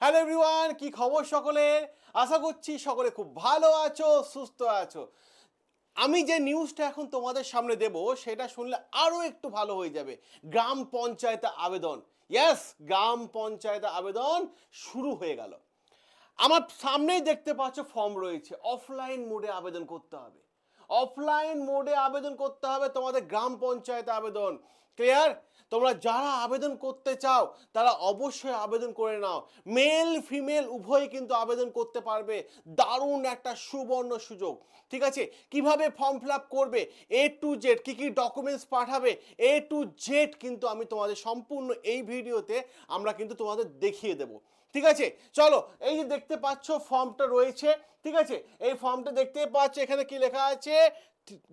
Hello everyone কি খবর সকলের আশা করছি সকলে খুব ভালো আছো, সুস্থ আছো। আমি যে নিউজটা এখন তোমাদের সামনে দেব, সেটা শুনলে আরও একটু ভালো হয়ে যাবে। গ্রাম পঞ্চায়েতে আবেদন। ইয়াস গ্রাম পঞ্চায়েতে আবেদন শুরু হয়ে গেল। আমার সামনেই দেখতে পাচ্ছ ফর্ম রয়েছে। অফলাইন মোডে আবেদন করতে হবে। অফলাইন মোডে আবেদন করতে হবে তোমাদের গ্রাম পঞ্চায়েতে আবেদন। ক্লিয়ার তোমরা যারা আবেদন করতে চাও, তারা অবশ্যই আবেদন করে নাও। মেল ফিমেল উভয়ই কিন্তু আবেদন করতে পারবে। দারুণ একটা সুবর্ণ সুযোগ। ঠিক আছে? কীভাবে ফর্ম ফিল করবে? এ টু জেড কী কী ডকুমেন্টস পাঠাবে? এ টু জেড কিন্তু আমি তোমাদের সম্পূর্ণ এই ভিডিওতে আমরা কিন্তু তোমাদের দেখিয়ে দেবো। ঠিক আছে? চলো, এই যে দেখতে পাচ্ছ ফর্মটা রয়েছে। ঠিক আছে? এই ফর্মটা দেখতে পাচ্ছ, এখানে কি লেখা আছে?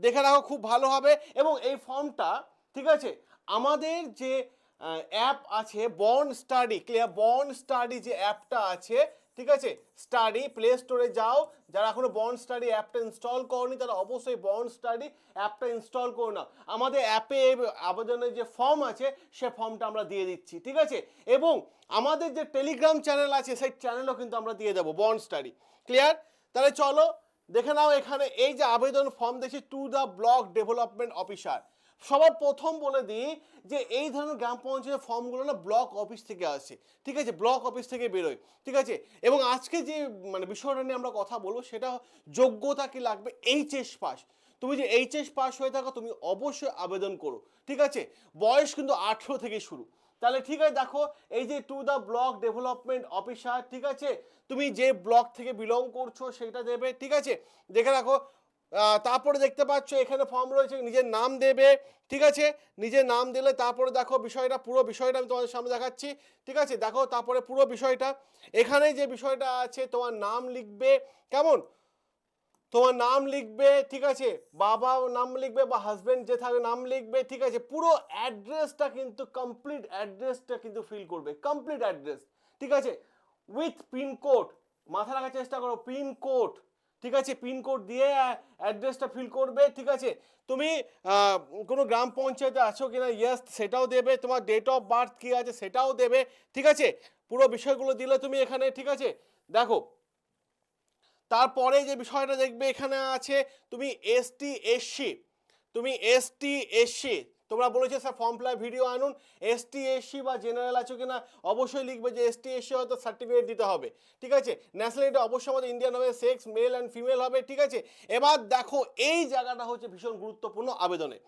দেখে রাখো, খুব ভালো হবে। এবং এই ফর্মটা ঠিক আছে? আমাদের যে অ্যাপ আছে bond study clear bond study যে অ্যাপটা আছে, ঠিক আছে? স্টাডি প্লে স্টোরে যাও। যারা এখনও বন্ড স্টাডি অ্যাপটা ইনস্টল করনি, তারা অবশ্যই বন্ড স্টাডি অ্যাপটা ইনস্টল করো না। আমাদের অ্যাপে আবেদনের যে ফর্ম আছে, সে ফর্মটা আমরা দিয়ে দিচ্ছি, ঠিক আছে? এবং আমাদের যে টেলিগ্রাম চ্যানেল আছে, সেই চ্যানেলও কিন্তু আমরা দিয়ে দেবো বন্ড স্টাডি ক্লিয়ার তাহলে চলো, দেখে নাও এখানে এই যে আবেদন ফর্ম দেখছি to the block development officer সবার প্রথম বলে দিই যে এই ধরনের গ্রাম পঞ্চায়েতের ফর্মগুলো না ব্লক অফিস থেকে আসে। ঠিক আছে? ব্লক অফিস থেকে বেরোয়। ঠিক আছে? এবং আজকে যে মানে বিষয়টা নিয়ে আমরা কথা বলব সেটা যোগ্যতা কি লাগবে? HS pass. তুমি যে এইচএস পাস হয়ে থাকো, তুমি অবশ্যই আবেদন করো। ঠিক আছে? বয়স কিন্তু আঠেরো থেকে শুরু। তাহলে ঠিক আছে, দেখো, এই যে to the block development officer ঠিক আছে? তুমি যে ব্লক থেকে বিলং করছ, সেটা দেবে। ঠিক আছে? দেখে রাখো তারপরে দেখতে পাচ্ছ, এখানে ফর্ম রয়েছে, নিজের নাম দেবে, ঠিক আছে? নিজের নাম দিলে তারপরে দেখো বিষয়টা, পুরো বিষয়টা আমি তোমাদের সামনে দেখাচ্ছি, ঠিক আছে? দেখো তারপরে পুরো বিষয়টা এখানে যে বিষয়টা আছে, তোমার নাম লিখবে, কেমন? তোমার নাম লিখবে, ঠিক আছে? বাবা নাম লিখবে বা হাজবেন্ড যে থাকে নাম লিখবে, ঠিক আছে? পুরো অ্যাড্রেসটা কিন্তু কমপ্লিট অ্যাড্রেসটা কিন্তু ফিল করবে কমপ্লিট অ্যাড্রেস ঠিক আছে? উইথ পিনকোড মাথা রাখার চেষ্টা করো পিনকোড ঠিক আছে পিনকোড দিয়ে অ্যাড্রেসটা ফিল করবে, ঠিক আছে? তুমি কোনো গ্রাম পঞ্চায়েতে আছো কিনা ইয়েস সেটাও দেবে। তোমার ডেট অফ বার্থ কী আছে, সেটাও দেবে, ঠিক আছে? পুরো বিষয়গুলো দিলে তুমি এখানে, ঠিক আছে? দেখো, তারপরে যে বিষয়টা দেখবে এখানে আছে, তুমি এসটি এসসি তুমি এসটি এসসি তোমরা বলেছ, স্যার ফর্ম ফিল ভিডিও আনুন। এসটি এসসি বা জেনারেল আছো কিনা, অবশ্যই লিখবে যে এসটি এসসি হয়তো সার্টিফিকেট দিতে হবে। ঠিক আছে? ন্যাশনালিটি অবশ্যই আমাদের ইন্ডিয়ান হবে সেক্স মেল অ্যান্ড ফিমেল হবে, ঠিক আছে? এবার দেখো, এই জায়গাটা হচ্ছে ভীষণ গুরুত্বপূর্ণ আবেদনে।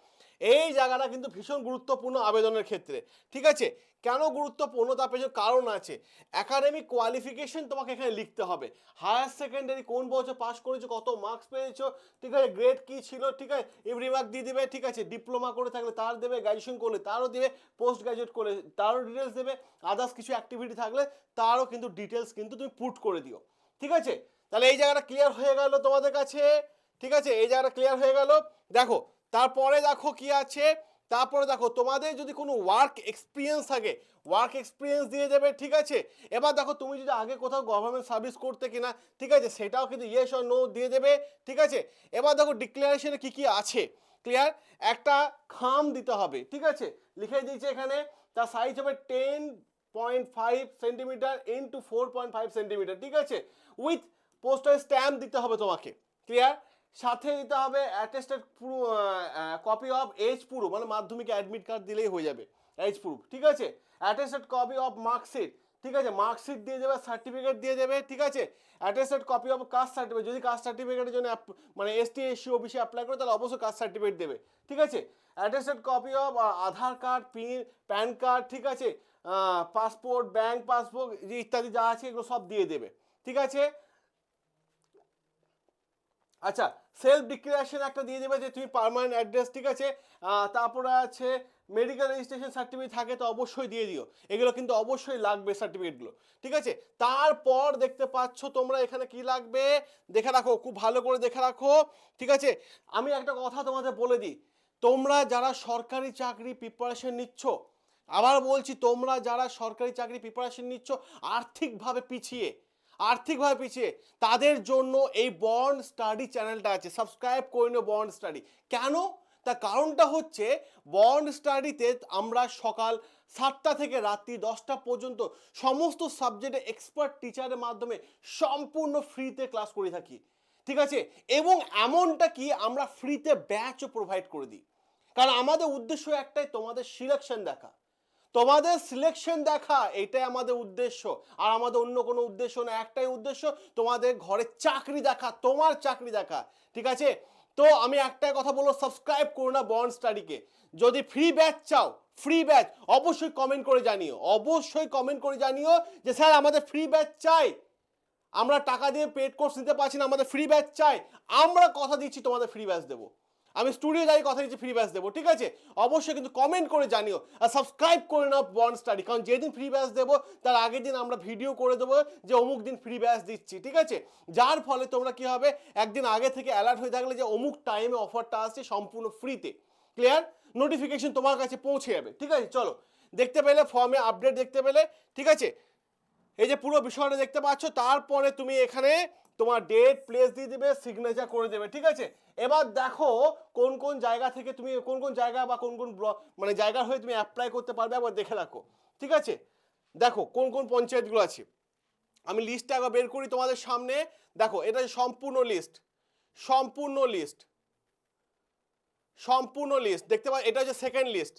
এই জায়গাটা কিন্তু ভীষণ গুরুত্বপূর্ণ আবেদনের ক্ষেত্রে। ঠিক আছে? কেন গুরুত্বপূর্ণ? তার পেছনে কারণ আছে। একাডেমিক কোয়ালিফিকেশন তোমাকে এখানে লিখতে হবে। হায়ার সেকেন্ডারি কোন বছর পাস করেছ? কত মার্কস পেয়েছ? ঠিক আছে? গ্রেড কি ছিল? ঠিক আছে? এভরি মার্ক দিয়ে দেবে, ঠিক আছে? ডিপ্লোমা করে থাকলে তার দেবে গ্র্যাজুয়েশন করলে তারও দেবে পোস্ট গ্র্যাজুয়েট করলে তারও ডিটেলস দেবে। আদার্স কিছু অ্যাক্টিভিটি থাকলে তারও কিন্তু ডিটেলস কিন্তু তুমি পুট করে দিও। ঠিক আছে? তাহলে এই জায়গাটা ক্লিয়ার হয়ে গেল তোমাদের কাছে? ঠিক আছে? এই জায়গাটা ক্লিয়ার হয়ে গেল। দেখো তারপরে দেখো কি আছে? তারপরে দেখো, তোমাদের যদি কোনো ওয়ার্ক এক্সপিরিয়েন্স থাকে ওয়ার্ক এক্সপিরিয়েন্স দিয়ে দেবে, ঠিক আছে? এবার দেখো, তুমি যদি আগে কোথাও গভর্নমেন্ট সার্ভিস করতে কিনা, ঠিক আছে? সেটাও কিন্তু ইয়েস আর নো দিয়ে দেবে, ঠিক আছে? এবার দেখো ডিক্লারেশনে কি কি আছে? ক্লিয়ার একটা খাম দিতে হবে, ঠিক আছে? লিখে দিয়েছে এখানে, তার সাইজ হবে ten point five centimetre into four point five centimetre ঠিক আছে? উইথ পোস্টাল স্ট্যাম্প দিতে হবে তোমাকে ক্লিয়ার সাথে দিতে হবে অ্যাটেস্টেড পুরো কপি অফ এজ পুরো মানে মাধ্যমিকে অ্যাডমিট কার্ড দিলেই হয়ে যাবে এজ প্রুফ ঠিক আছে? অ্যাটেস্টেড কপি অফ মার্কশিট ঠিক আছে? মার্কশিট দিয়ে যাবে সার্টিফিকেট দিয়ে দেবে, ঠিক আছে? Attested copy of caste certificate যদি কাস্ট সার্টিফিকেটের জন্য মানে এসটি এসসি অফিসে অ্যাপ্লাই করে, তাহলে অবশ্যই কাস্ট সার্টিফিকেট দেবে, ঠিক আছে? Attested copy of Aadhaar card pin PAN card ঠিক আছে? পাসপোর্ট ব্যাঙ্ক পাসবুক ইত্যাদি যা আছে, এগুলো সব দিয়ে দেবে, ঠিক আছে? আচ্ছা সেলফ ডিক্লারেশন একটা দিয়ে দেবে যে তুমি পার্মানেন্ট অ্যাড্রেস ঠিক আছে তারপরে আছে মেডিকেল রেজিস্ট্রেশন সার্টিফিকেট থাকে তো অবশ্যই দিয়ে দিও। এগুলো কিন্তু অবশ্যই লাগবে সার্টিফিকেটগুলো ঠিক আছে? তারপর দেখতে পাচ্ছ তোমরা এখানে কি লাগবে? দেখে রাখো, খুব ভালো করে দেখে রাখো, ঠিক আছে? আমি একটা কথা তোমাদের বলে দিই, তোমরা যারা সরকারি চাকরি প্রিপারেশন নিচ্ছ, আবার বলছি তোমরা যারা সরকারি চাকরি প্রিপারেশন নিচ্ছ, আর্থিকভাবে পিছিয়ে আর্থিকভাবে পিছিয়ে। তাদের জন্য এই বন্ড স্টাডি চ্যানেলটা আছে, সাবস্ক্রাইব করে নিও বন্ড স্টাডি। কেন? তার কারণটা হচ্ছে, বন্ড স্টাডিতে আমরা সকাল সাতটা থেকে রাত্রি দশটা পর্যন্ত সমস্ত সাবজেক্টে এক্সপার্ট টিচারের মাধ্যমে সম্পূর্ণ ফ্রিতে ক্লাস করে থাকি। ঠিক আছে? এবং এমনটা কি? আমরা ফ্রিতে ব্যাচও প্রোভাইড করে দিই। কারণ আমাদের উদ্দেশ্য একটাই, তোমাদের সিলেকশন দেখা। তোমাদের সিলেকশন দেখা, এটাই আমাদের উদ্দেশ্য। আর আমাদের অন্য কোনো উদ্দেশ্য না, একটাই উদ্দেশ্য, তোমাদের ঘরে চাকরি দেখা, তোমার চাকরি দেখা, ঠিক আছে? তো আমি একটাই কথা বলব সাবস্ক্রাইব করো না বন্ড স্টাডিকে যদি ফ্রি ব্যাচ চাও ফ্রি ব্যাচ অবশ্যই কমেন্ট করে জানিও, অবশ্যই কমেন্ট করে জানিও যে, স্যার, আমাদের ফ্রি ব্যাচ চাই। আমরা টাকা দিয়ে পেড কোর্স নিতে পারছি না, আমাদের ফ্রি ব্যাচ চাই। আমরা কথা দিচ্ছি, তোমাদের ফ্রি ব্যাচ দেবো। আমি স্টুডিও যাই, কথা দিচ্ছি ফ্রি ব্যাচ দেবো, ঠিক আছে? অবশ্যই কিন্তু কমেন্ট করে জানিও আর সাবস্ক্রাইব করে নাও বন্ড স্টাডি কারণ যেদিন ফ্রি ব্যাচ দেবো, তার আগের দিন আমরা ভিডিও করে দেবো যে অমুক দিন ফ্রি ব্যাচ দিচ্ছি, ঠিক আছে? যার ফলে তোমরা কি হবে, একদিন আগে থেকে অ্যালার্ট হয়ে থাকলে যে অমুক টাইমে অফারটা আসছে সম্পূর্ণ ফ্রিতে ক্লিয়ার নোটিফিকেশন তোমার কাছে পৌঁছে যাবে, ঠিক আছে? চলো, দেখতে পেলে ফর্মে আপডেট দেখতে পেলে, ঠিক আছে? এই যে পুরো বিষয়টা দেখতে পাচ্ছ, তারপরে তুমি এখানে তোমার ডেট প্লেস দিয়ে দেবে সিগনেচার করে দেবে, ঠিক আছে? এবার দেখো কোন কোন জায়গা থেকে তুমি, কোন কোন জায়গা বা কোন কোন মানে জায়গা হয়ে তুমি অ্যাপ্লাই করতে পারবে, একবার দেখে রাখো, ঠিক আছে? দেখো কোন কোন পঞ্চায়েতগুলো আছে। আমি লিস্টটা একবার বের করি তোমাদের সামনে। দেখো, এটা সম্পূর্ণ লিস্ট সম্পূর্ণ লিস্ট সম্পূর্ণ লিস্ট দেখতে পাচ্ছ এটা হচ্ছে সেকেন্ড লিস্ট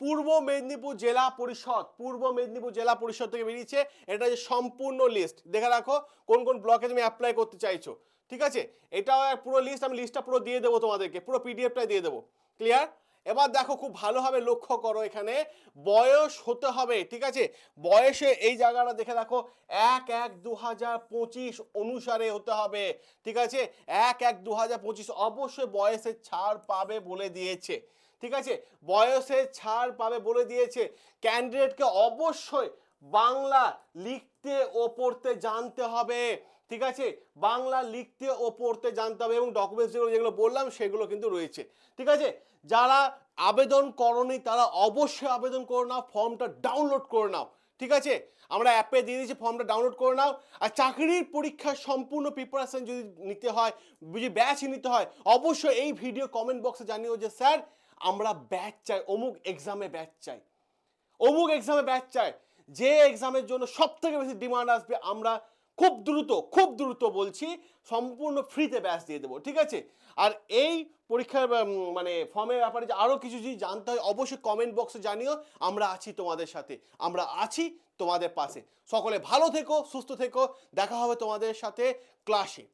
পূর্ব মেদিনীপুর জেলা পরিষদ, পূর্ব মেদিনীপুর জেলা পরিষদ থেকে বেরিয়েছে। এটা যে সম্পূর্ণ লিস্ট দেখে রাখো কোন কোন ব্লকে তুমি অ্যাপ্লাই করতে চাইছো। ঠিক আছে? এক পুরো লিস্ট আমি লিস্টটা পুরো দিয়ে দেবো তোমাদেরকে, পুরো পিডিএফটাই দিয়ে দেবো। ক্লিয়ার এবার দেখো খুব ভালোভাবে লক্ষ্য করো এখানে, বয়স হতে হবে, ঠিক আছে? বয়সে এই জায়গাটা দেখে রাখো, এক এক দু হাজার পঁচিশ অনুসারে হতে হবে, ঠিক আছে? এক এক দু হাজার পঁচিশ অবশ্যই বয়সের ছাড় পাবে বলে দিয়েছে। ঠিক আছে? বয়সে ছাড় পাবে বলে দিয়েছে। ক্যান্ডিডেটকে অবশ্যই বাংলা লিখতে ও পড়তে জানতে হবে। ঠিক আছে? বাংলা লিখতে ও পড়তে জানতে হবে এবং ডকুমেন্টস যেগুলো বললাম সেগুলো কিন্তু রয়েছে। ঠিক আছে? যারা আবেদন করনি তারা অবশ্যই আবেদন করে নাও, ফর্মটা ডাউনলোড করে নাও। ঠিক আছে? আমরা অ্যাপে দিয়ে দিয়েছি, ফর্মটা ডাউনলোড করে নাও। আর চাকরির পরীক্ষার সম্পূর্ণ প্রিপারেশন যদি নিতে হয়, যদি ব্যাচ নিতে হয়, অবশ্যই এই ভিডিও কমেন্ট বক্সে জানিও যে, স্যার আমরা ব্যাচ চাই, অমুক এক্সামে ব্যাচ চাই। অমুক এক্সামে ব্যাচ চাই, যে এক্সামের জন্য সব থেকে বেশি ডিমান্ড আসবে, আমরা খুব দ্রুত খুব দ্রুত বলছি, সম্পূর্ণ ফ্রিতে ব্যাচ দিয়ে দেবো, ঠিক আছে? আর এই পরীক্ষার মানে ফর্মের ব্যাপারে যে আরও কিছু যদি জানতে হয়, অবশ্যই কমেন্ট বক্সে জানিও, আমরা আছি তোমাদের সাথে। আমরা আছি তোমাদের পাশে। সকলে ভালো থেকো, সুস্থ থেকো, দেখা হবে তোমাদের সাথে ক্লাসে